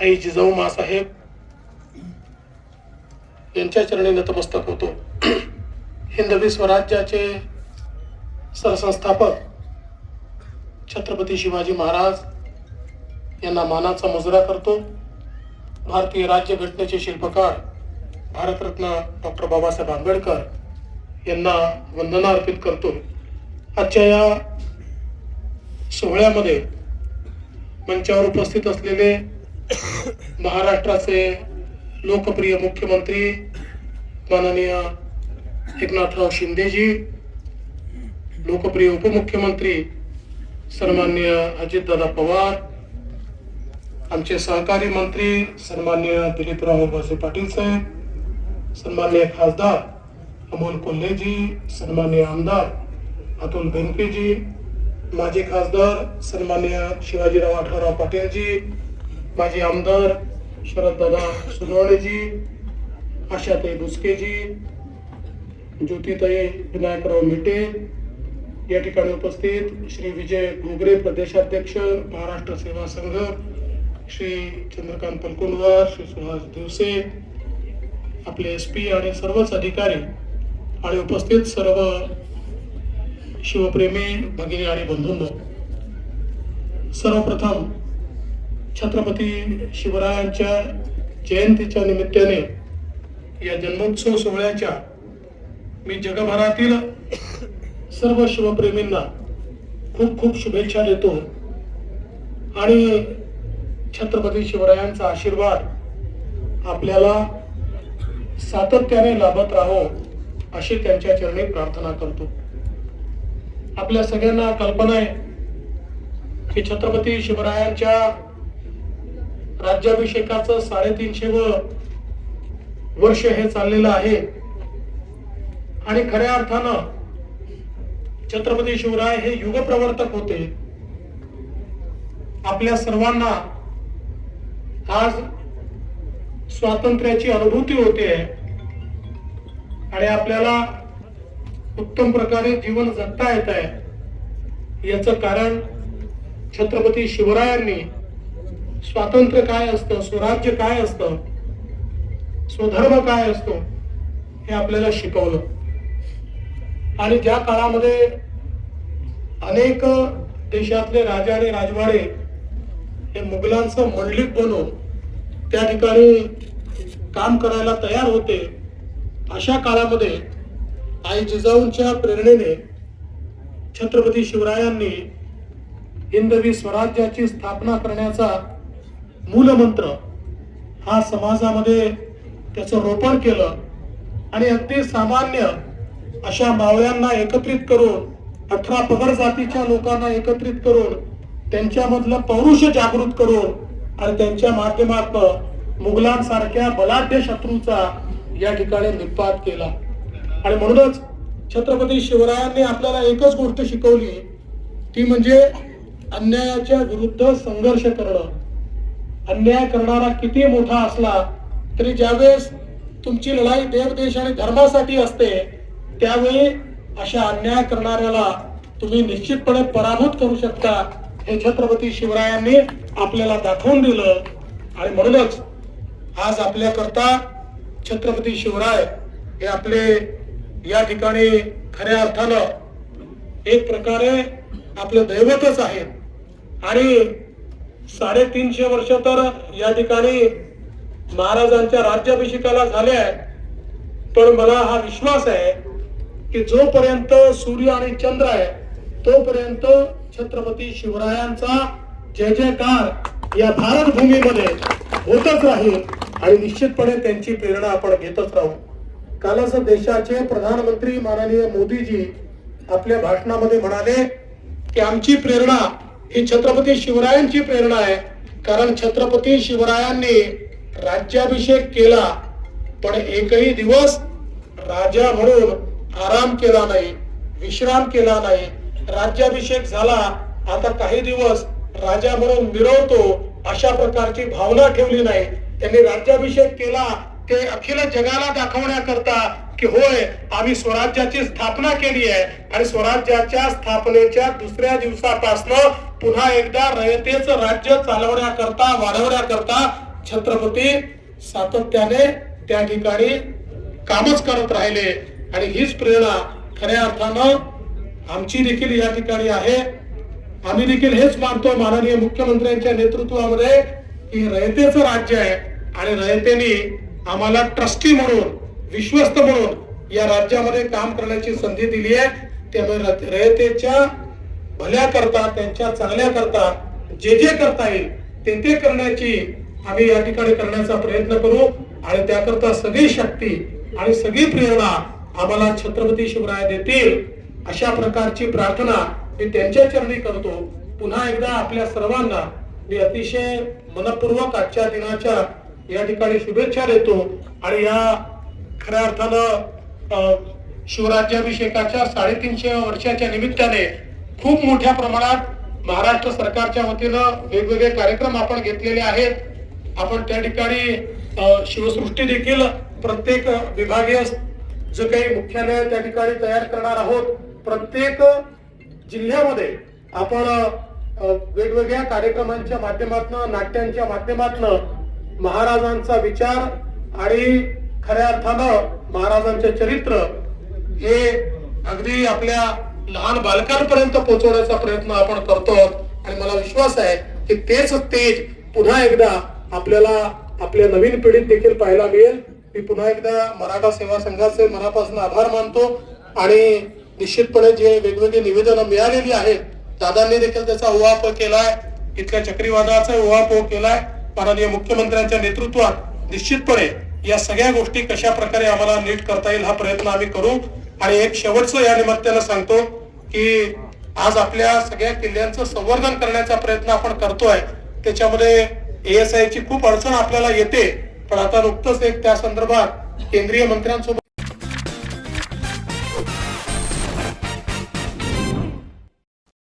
आई जिजाऊ मासाहेब यांच्या चरणी नतमस्तक होतो. हिंदवी स्वराज्याचे सरसंस्थापक छत्रपती शिवाजी महाराज यांना मानाचा मुजरा करतो. भारतीय राज्यघटनेचे शिल्पकार भारतरत्न डॉक्टर बाबासाहेब आंबेडकर यांना वंदना अर्पित करतो. आजच्या या सोहळ्यामध्ये मंचावर उपस्थित असलेले महाराष्ट्राचे लोकप्रिय मुख्यमंत्री माननीय एकनाथराव शिंदेजी लोकप्रिय उपमुख्यमंत्री सन्मान्य अजितदादा पवार आमचे सहकारी मंत्री सन्मान्य दिलीपराव वळसे पाटील साहेब सन्मान्य खासदार अमोल कोल्हेजी सन्मान्य आमदार अतुल बेनकेजी माजी खासदार सन्मान्य शिवाजीराव आठवराव पाटीलजी माजी आमदार शरददादा सुनवणेजी आशाताई भुसकेजी ज्योतिताई विनायकराव मिटे या ठिकाणी उपस्थित श्री विजय घोगरे प्रदेशाध्यक्ष महाराष्ट्र सेवा संघ श्री चंद्रकांत पलकुंडवार श्री सुहास दिवसे आपले एस पी आणि सर्वच अधिकारी आणि उपस्थित सर्व शिवप्रेमी भगिनी आणि बंधूंनो सर्वप्रथम छत्रपती शिवरायांच्या जयंतीच्या निमित्ताने या जन्मोत्सव सोहळ्याच्या मी जगभरातील सर्व शिवप्रेमींना खूप खूप शुभेच्छा देतो. आणि छत्रपती शिवरायांचा आशीर्वाद आपल्याला सातत्याने लाभत राहो अशी त्यांच्या चरणी प्रार्थना करतो. आपल्या सगळ्यांना कल्पना आहे की छत्रपती शिवरायांच्या राज्याभिषेकाचं साडेतीनशे व वर्ष हे चाललेलं आहे. आणि खऱ्या अर्थानं छत्रपती शिवराय हे युगप्रवर्तक होते. आपल्या सर्वांना आज स्वातंत्र्याची अनुभूती होते. आणि आपल्याला उत्तम प्रकारे जीवन जगता येत आहे याचं कारण छत्रपती शिवरायांनी स्वातंत्र्य काय असतं? स्वराज्य काय असतं? स्वधर्म काय असतो? हे आपल्याला शिकवलं. आणि ज्या काळामध्ये अनेक देशातले राजा आणि राजवाडे हे मुघलांचं मंडलिक बनून त्या ठिकाणी काम करायला तयार होते अशा काळामध्ये आई जिजाऊंच्या प्रेरणेने छत्रपती शिवरायांनी हिंदवी स्वराज्याची स्थापना करण्याचा मूलमंत्र. हा समाजामध्ये त्याचं रोपण केलं आणि अगदी सामान्य अशा मावळ्यांना एकत्रित करून अठरा पगर जातीच्या लोकांना एकत्रित करून त्यांच्यामधलं पौरुष जागृत करून आणि त्यांच्या माध्यमातून मुघलांसारख्या बलाढ्य शत्रूचा या ठिकाणी निपात केला. आणि म्हणूनच छत्रपती शिवरायांनी आपल्याला एकच गोष्ट शिकवली ती म्हणजे अन्यायाच्या विरुद्ध संघर्ष करणं. अन्याय करणारा किती मोठा असला तरी ज्यावेळेस तुमची लढाई देवदेश आणि धर्मासाठी असते त्यावेळी अशा अन्याय करणाऱ्याला तुम्ही निश्चितपणे पराभूत करू शकता. हे छत्रपती शिवरायांनी आपल्याला दाखवून दिलं आणि म्हणूनच आज आपल्याकरता छत्रपती शिवराय हे आपले या ठिकाणी खऱ्या अर्थानं एक प्रकारे आपलं दैवतच आहेत. आणि साडेतीनशे वर्ष तर या ठिकाणी महाराजांच्या राज्याभिषेकाला झाले आहे. पण मला हा विश्वास आहे की जोपर्यंत सूर्य आणि चंद्र आहे तोपर्यंत छत्रपती शिवरायांचा जय जयकार या भारत भूमीमध्ये होतच राहील आणि निश्चितपणे त्यांची प्रेरणा आपण घेतच राहू. कालच देशाचे प्रधानमंत्री माननीय मोदीजी आपल्या भाषणामध्ये म्हणाले की आमची प्रेरणा ही छत्रपती शिवरायांची प्रेरणा आहे. कारण छत्रपती शिवरायांनी राज्याभिषेक केला पण एकही दिवस राजा म्हणून आराम केला नाही विश्राम केला नाही. राज्याभिषेक झाला आता काही दिवस राजा म्हणून मिरवतो अशा प्रकारची भावना ठेवली नाही. त्यांनी राज्याभिषेक केला ते अखिल जगाला दाखवण्याकरता की होय आम्ही स्वराज्याची स्थापना केली आहे आणि स्वराज्याच्या स्थापनेच्या दुसऱ्या दिवसापासनं पुन्हा एकदा रयतेचं राज्य चालवण्याकरता वाढवण्याकरता छत्रपती सातत्याने त्या ठिकाणी कामच करत राहिले. आणि हीच प्रेरणा खऱ्या अर्थानं आमची देखील या ठिकाणी आहे. आम्ही देखील हेच मानतो माननीय मुख्यमंत्र्यांच्या नेतृत्वामध्ये की रयतेचं राज्य आहे आणि रयतेने आम्हाला ट्रस्टी म्हणून विश्वस्त म्हणून या राज्यामध्ये काम करण्याची संधी दिली आहे. त्यामुळे रयतेच्या भल्या करता त्यांच्या चांगल्या करता जे जे करता येईल ते ते करण्याची आम्ही या ठिकाणी करण्याचा प्रयत्न करू. आणि त्याकरता सगळी शक्ती आणि सगळी प्रेरणा आम्हाला छत्रपती शिवराय देतील. अशा प्रकारची प्रार्थना मी त्यांच्या चरणी करतो. पुन्हा एकदा आपल्या सर्वांना मी अतिशय मनपूर्वक आजच्या दिनाच्या या ठिकाणी शुभेच्छा देतो आणि या खऱ्या अर्थानं शिवराज्याभिषेकाच्या साडेतीनशे वर्षाच्या निमित्ताने खूप मोठ्या प्रमाणात महाराष्ट्र सरकारच्या वतीनं वेगवेगळे कार्यक्रम आपण घेतलेले आहेत. आपण त्या ठिकाणी शिवसृष्टी देखील प्रत्येक विभागीय जे काही मुख्यालय त्या ठिकाणी तयार करणार आहोत. प्रत्येक जिल्ह्यामध्ये आपण वेगवेगळ्या कार्यक्रमांच्या माध्यमातून नाट्यांच्या माध्यमातून महाराजांचा विचार आणि खऱ्या अर्थानं महाराजांचे चरित्र हे अगदी आपल्या लहान बालकांपर्यंत पोहोचवण्याचा प्रयत्न आपण करतो. आणि मला विश्वास आहे की तेच तेज पुन्हा एकदा आपल्याला आपल्या नवीन पिढीत देखील पाहायला मिळेल. मी पुन्हा एकदा मराठा सेवा संघाचे मनापासून आभार मानतो. आणि निश्चितपणे जे वेगवेगळी निवेदनं मिळालेली आहेत दादांनी देखील त्याचा उहापोह केलाय. इथल्या चक्रीवादळाचा उहापोह केलाय. माननीय मुख्यमंत्र्यांच्या नेतृत्वात निश्चितपणे या सगळ्या गोष्टी कशा प्रकारे आम्हाला नीट करता येईल हा प्रयत्न आम्ही करू. आणि एक शेवटचं या निमित्तानं सांगतो की आज आपल्या सगळ्या किल्ल्यांचं संवर्धन करण्याचा प्रयत्न आपण करतोय. त्याच्यामध्ये एएसआय ची खूप अडचण आपल्याला येते. पण आता नुकतंच एक त्या संदर्भात केंद्रीय मंत्र्यांसोबत